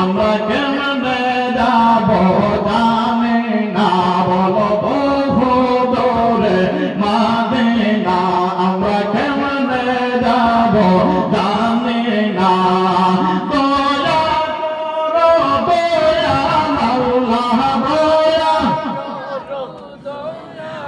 আমরা কেমনে যাব জানি না বলো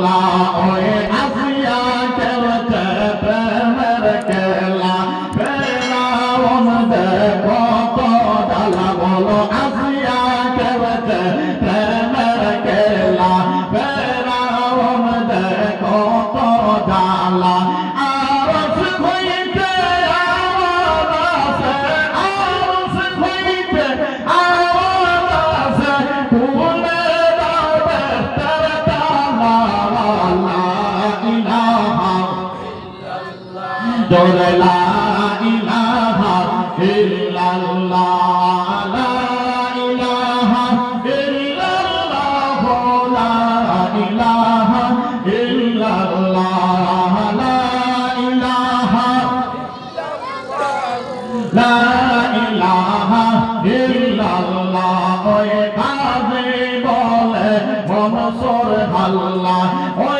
ইল্লাল্লাহ জোরে লা ইলাহা ইল্লাল্লাহ, লা ইলাহা ইল্লাল্লাহ, লা ইলাহা ইল্লাল্লাহ লা ইলাহা লা ইলাহা ইল্লাল্লাহ ওই কাজে বলে ওই